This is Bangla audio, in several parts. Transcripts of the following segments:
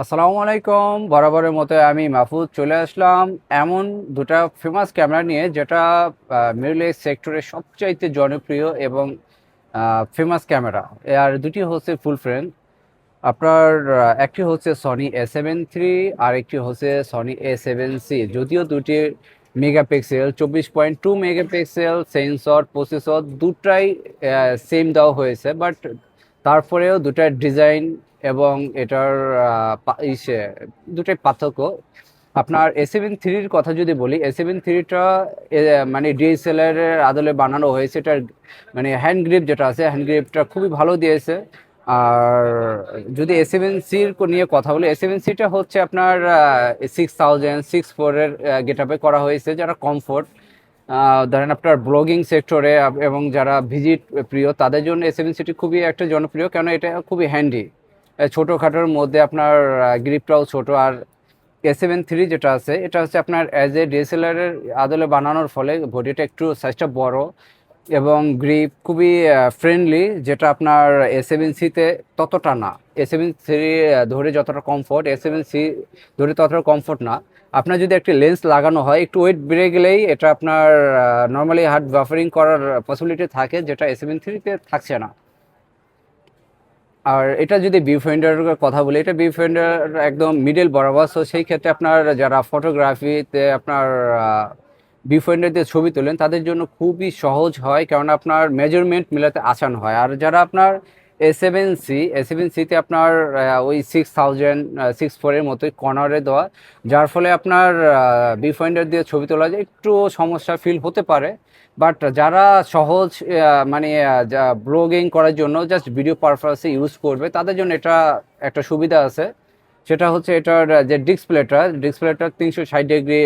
আসসালামু আলাইকুম। বরাবরের মতো আমি মাহফুজ চলে আসলাম এমন দুটা ফেমাস ক্যামেরা নিয়ে যেটা মিডল ইস্ট সেক্টরে সবচাইতে জনপ্রিয় এবং ফেমাস ক্যামেরা আর দুটি হচ্ছে ফুল ফ্রেম আপনার একটি হচ্ছে সনি এ সেভেন থ্রি আর একটি হচ্ছে সনি এ সেভেন সি যদিও দুটি মেগাপিক্সেল চব্বিশ point two megapixel sensor processor দুটাই সেম দেওয়া হয়েছে বাট তারপরেও দুটার ডিজাইন এবং এটার ইসে, দুটাই পার্থক্য। আপনার এ সেভেন থ্রির কথা যদি বলি এ সেভেন থ্রিটা মানে ডিএসএলআর আদলে বানানো হয়েছে, এটার মানে হ্যান্ড গ্রিপ যেটা আছে হ্যান্ড গ্রিপটা খুবই ভালো দিয়েছে। আর যদি এ সেভেন সির নিয়ে কথা বলি এ সেভেন সিটা হচ্ছে আপনার সিক্স থাউজেন্ড সিক্স ফোরের গেট আপে করা হয়েছে, যারা কমফোর্ট ধরেন আপনার ব্লগিং সেক্টরে এবং যারা ভিজিট প্রিয়, তাদের জন্য এ সেভেন সিটি খুবই একটা জনপ্রিয় কেন এটা খুবই হ্যান্ডি ছোটোখাটোর মধ্যে আপনার গ্রিপটাও ছোট। আর এ সেভেন থ্রি যেটা আছে, এটা হচ্ছে আপনার অ্যাজ এ ডিএসএলআর এর আদলে বানানোর ফলে বডিটা একটু সাইজটা বড় এবং গ্রিপ খুবই ফ্রেন্ডলি যেটা আপনার এ সেভেন সিতে ততটা না। এ সেভেন থ্রি ধরে যতটা কমফোর্ট এ সেভেন সি ধরে ততটা কমফোর্ট না। আপনার যদি একটি লেন্স লাগানো হয়, একটু ওয়েট বেড়ে গেলেই এটা আপনার নর্মালি হার্ড বাফারিং করার পসিবিলিটি থাকে, যেটা এ সেভেন থ্রিতে থাকছে না। আর এটা যদি ভিউ কথা বলি, এটা ভিউ ফ্রেন্ডার একদম মিডল বরাবর। সো সেই ক্ষেত্রে আপনার যারা ফটোগ্রাফিতে আপনার ভিউ ফিল্টার দিয়ে ছবি তোলেন, তাদের জন্য খুবই সহজ হয় কারণ আপনার মেজারমেন্ট মিলাতে আসান হয়। আর যারা আপনার A seven C A seven সিতে আপনার ওই সিক্স থাউজেন্ড সিক্স ফোরের মতোই কর্নারে দেওয়া। যার ফলে আপনার ফিল্টার দিয়ে ছবি তোলা যায়। একটু সমস্যা ফিল হতে পারে। বাট যারা সহজ মানে ব্লগিং করার জন্য জাস্ট ভিডিও পারপাসে ইউজ করবে, তাদের জন্য এটা একটা সুবিধা আছে। সেটা হচ্ছে এটার যে ডিসপ্লেটা ডিসপ্লেটা তিনশো ষাট ডিগ্রি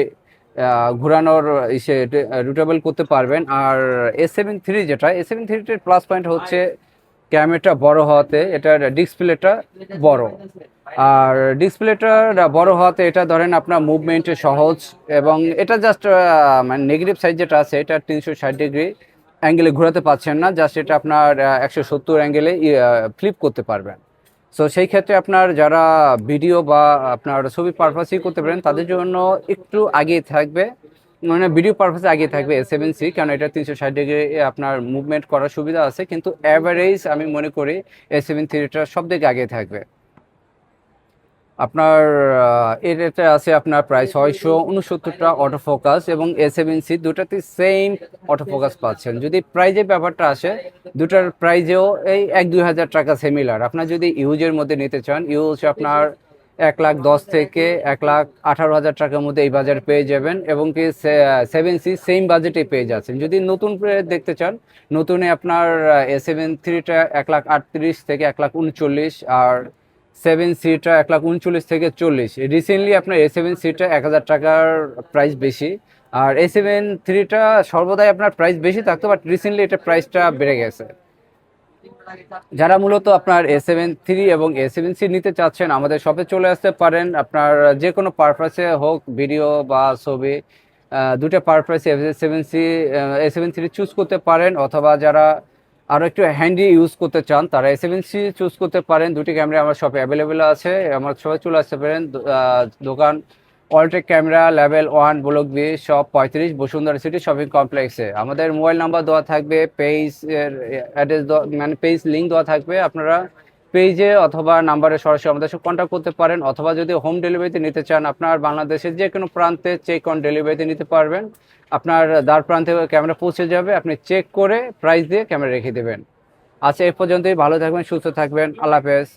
ঘোরানোর ইসে রুটেবল করতে পারবেন। আর এ সেভেন থ্রি যেটা এ সেভেন থ্রিটির প্লাস পয়েন্ট হচ্ছে ক্যামেরাটা বড় হওয়াতে এটার ডিসপ্লেটা বড়। আর ডিসপ্লেটা বড় হওয়াতে এটা ধরেন আপনার মুভমেন্টে সহজ এবং এটা জাস্ট মানে নেগেটিভ সাইড যেটা আছে, এটা তিনশো ষাট ডিগ্রি অ্যাঙ্গেলে ঘোরাতে পারছেন না জাস্ট এটা আপনার একশো সত্তর অ্যাঙ্গেলে ফ্লিপ করতে পারবেন। সো সেই ক্ষেত্রে আপনার যারা ভিডিও বা আপনার ছবি পারপাসই করতে পারেন, তাদের জন্য একটু আগে থাকবে। মানে ভিডিও পারপাসে আগে থাকবে সেভেন সি কারণ এটা তিনশো ষাট ডিগ্রি আপনার মুভমেন্ট করার সুবিধা আছে কিন্তু অ্যাভারেজ আমি মনে করি এস সেভেন থ্রিটা সব দিকে আগে থাকবে। আপনার আহ, এর এটা আছে আপনার প্রায় ছয়শো উনসত্তরটা অটো ফোকাস এবং এ সেভেন সি দুটাতে সেম অটো ফোকাস পাচ্ছেন। যদি প্রাইজের ব্যাপারটা আসে দুটার প্রাইজেও এই এক দুই হাজার টাকা সেমিলার আপনার যদি ইউজের মধ্যে নিতে চান ইউজ আপনার এক লাখ দশ থেকে এক লাখ আঠারো হাজার টাকার মধ্যে এই বাজার পেয়ে যাবেন এবং কি সেভেন সি সেম বাজেটে পেয়ে যাচ্ছেন। যদি নতুন দেখতে চান, নতুনে আপনার সেভেন থ্রিটা এক লাখ আটত্রিশ থেকে এক লাখ উনচল্লিশ আর সেভেন সিটা এক লাখ উনচল্লিশ থেকে চল্লিশ। রিসেন্টলি আপনার এ সেভেন সিটা এক হাজার টাকার প্রাইস বেশি। আর এ সেভেন থ্রিটা সর্বদাই আপনার প্রাইস বেশি থাকতো বাট রিসেন্টলি এটা প্রাইসটা বেড়ে গেছে। যারা মূলত আপনার এ সেভেন থ্রি এবং এ সেভেন সি নিতে চাচ্ছেন, আমাদের শপে চলে আসতে পারেন। আপনার যে কোনো পারপাসে হোক ভিডিও বা ছবি দুটো পারপাসে seven C A seven three choose করতে পারেন, অথবা যারা আরও একটু হ্যান্ডি ইউজ করতে চান, তারা এ সেভেন সি চুজ করতে পারেন। দুটি ক্যামেরা আমার শপে অ্যাভেলেবেল আছে। আমার শপে চলে আসতে পারেন। দোকান Alltech camera level one block B shop পঁয়ত্রিশ, বসুন্ধরা সিটি শপিং কমপ্লেক্সে আমাদের মোবাইল নাম্বার দেওয়া থাকবে পেজ অ্যাড্রেস মানে পেজ লিঙ্ক দেওয়া থাকবে। আপনারা পেজে অথবা নাম্বারে সরাসরি আমাদের সাথে কন্ট্যাক্ট করতে পারেন, অথবা যদি হোম ডেলিভারিতে নিতে চান, আপনার বাংলাদেশের যে কোনো প্রান্তে চেক অন ডেলিভারিতে নিতে পারবেন। আপনার দ্বার প্রান্তে ক্যামেরা পৌঁছে যাবে, আপনি চেক করে প্রাইস দিয়ে ক্যামেরা রেখে দেবেন। আচ্ছা এ পর্যন্তই। ভালো থাকবেন, সুস্থ থাকবেন। আল্লাহ হাফেজ।